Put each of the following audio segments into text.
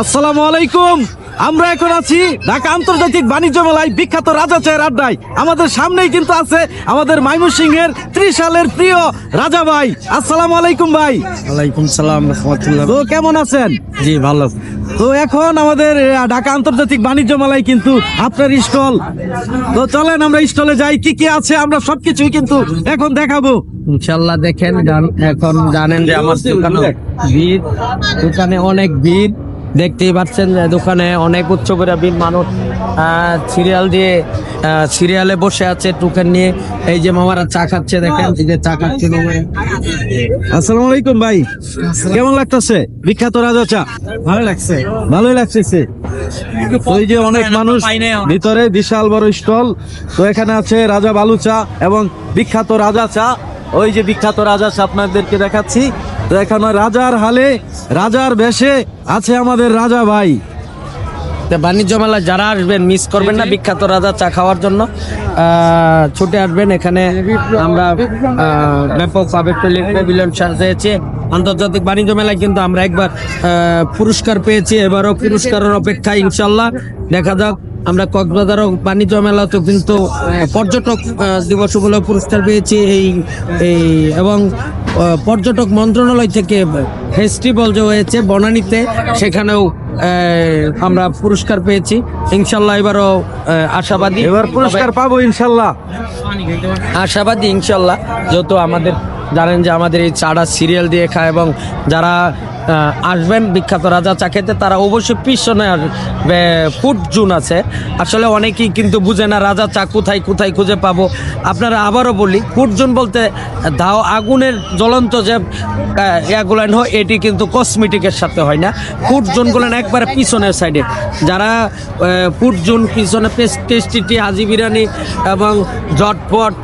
আসসালামু আলাইকুম। আমরা এখন আছি ঢাকা আন্তর্জাতিক বাণিজ্য মেলায় বিখ্যাত রাজা চায়ের আড্ডায়। আমাদের সামনেই কিন্তু আছে আমাদের মাইমুসিংহের ত্রিশালের প্রিয় রাজা ভাই। আসসালামু আলাইকুম ভাই। ওয়ালাইকুম সালাম রহমতুল্লাহ। তো কেমন আছেন? জি ভালো। তো এখন আমাদের ঢাকা আন্তর্জাতিক বাণিজ্য মেলায় কিন্তু আপনার স্টল। তো চলেন আমরা স্টলে যাই কি কি আছে আমরা সবকিছুই কিন্তু এখন দেখাবো। ইনশাল্লাহ দেখেন এখন জানেন যে আমার দোকানে ভিড় দোকানে অনেক ভিড়। দেখতেই পাচ্ছেন যে দোকানে অনেক উচ্চ করে ভিড় মানুষ সিরিয়াল দিয়ে সিরিয়ালে বসে আছে টোকেন নিয়ে। এই যে মামারা চা খাচ্ছে দেখেন এই যে চা খাচ্ছে। আসসালামু আলাইকুম ভাই। কেমন লাগতেছে? বিখ্যাত রাজা চা। ভালো লাগছে। ভালোই লাগতেছে। ওই যে অনেক মানুষ ভিতরে বিশাল বড় স্টল। তো এখানে আছে রাজা বালু চা এবং বিখ্যাত রাজা চা। ওই যে বিখ্যাত রাজা চা আপনাদেরকে দেখাচ্ছি। তো এখানে রাজার হালে রাজার বেশে আছে আমাদের রাজা ভাই। বাণিজ্য মেলা যারা আসবেন মিস করবেন না বিখ্যাত রাজা চা খাওয়ার জন্য। ছুটে আসবেন এখানে আমরা ব্যাপকভাবে প্যাভিলিয়ন সাজিয়েছি। আন্তর্জাতিক বাণিজ্য মেলায় কিন্তু আমরা একবার পুরস্কার পেয়েছি এবারও পুরস্কারের অপেক্ষা ইনশাল্লাহ দেখা যাক আমরা কক্সবাজার বাণিজ্য মেলাতেও কিন্তু পর্যটক দিবস উপলক্ষে পুরস্কার পেয়েছি এই এই এবং পর্যটক মন্ত্রণালয় থেকে ফেস্টিভ্যাল যে হয়েছে বনানীতে সেখানেও আমরা পুরস্কার পেয়েছি। ইনশাল্লাহ এবারও আশাবাদী। এবার পুরস্কার পাবো ইনশাল্লাহ। আশাবাদী ইনশাল্লাহ। যেহেতু আমাদের জানেন যে আমাদের এই চারা সিরিয়াল দিয়ে খায় এবং যারা আসবেন, বিখ্যাত রাজা চা খেতে, তারা অবশ্যই পিছনে ফুড জুন আছে। আসলে অনেকেই কিন্তু বুঝে না রাজা চা কোথায় কোথায় খুঁজে পাবো। আপনারা আবারও বলি ফুট জুন বলতে দাও আগুনের জ্বলন্ত যে ইয়াগুলান হয় এটি কিন্তু কসমেটিকের সাথে হয় না। ফুড জোনগুলান একবারে পিছনের সাইডে যারা ফুট জোন পিছনে টেস্টিটি হাজি বিরিয়ানি এবং জটপট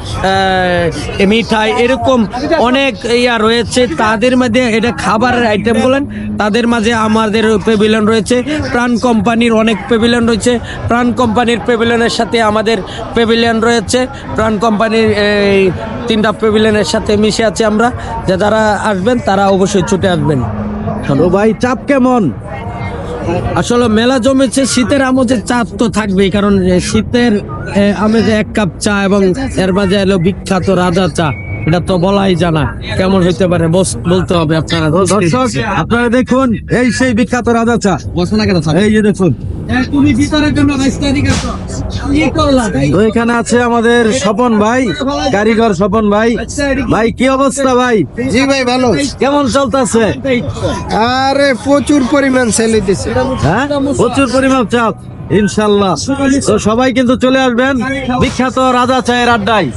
মিঠাই, এরকম অনেক ইয়া রয়েছে, তাদের মধ্যে এটা খাবারের আইটেম বলেন তাদের মাঝে আমাদের পেভিলিয়ন রয়েছে প্রাণ কোম্পানির অনেক পেভিলিয়ন রয়েছে প্রাণ কোম্পানির পেভিলিয়নের সাথে আমাদের পেভিলিয়ন রয়েছে প্রাণ কোম্পানির এই তিনটা পেভিলিয়নের সাথে মিশে আছি আমরা যে যারা আসবেন তারা অবশ্যই ছুটে আসবেন। হ্যালো ভাই চাপ কেমন? আসলে মেলা জমেছে শীতের আমোদের চাপ তো থাকবেই কারণ শীতের আমেজে এক কাপ চা এবং এর মাঝে এলো বিখ্যাত রাজা চা। এটা তো বলাই জানা কেমন হইতে পারে? বস- বলতে হবে আপনারা। দর্শক আপনারা দেখুন এই সেই বিখ্যাত রাজা চা বসো না কেন এই যে দেখুন। এখানে আছে আমাদের স্বপন ভাই কারিগর স্বপন ভাই। ভাই কি অবস্থা ভাই? জি ভাই ভালো। কেমন চলতেছে? আরে প্রচুর পরিমাণ সেল হ্যাঁ? প্রচুর পরিমাণ চাপ ইনশাল্লাহ। তো সবাই কিন্তু চলে আসবেন। বিখ্যাত রাজা চায়ের আড্ডায়।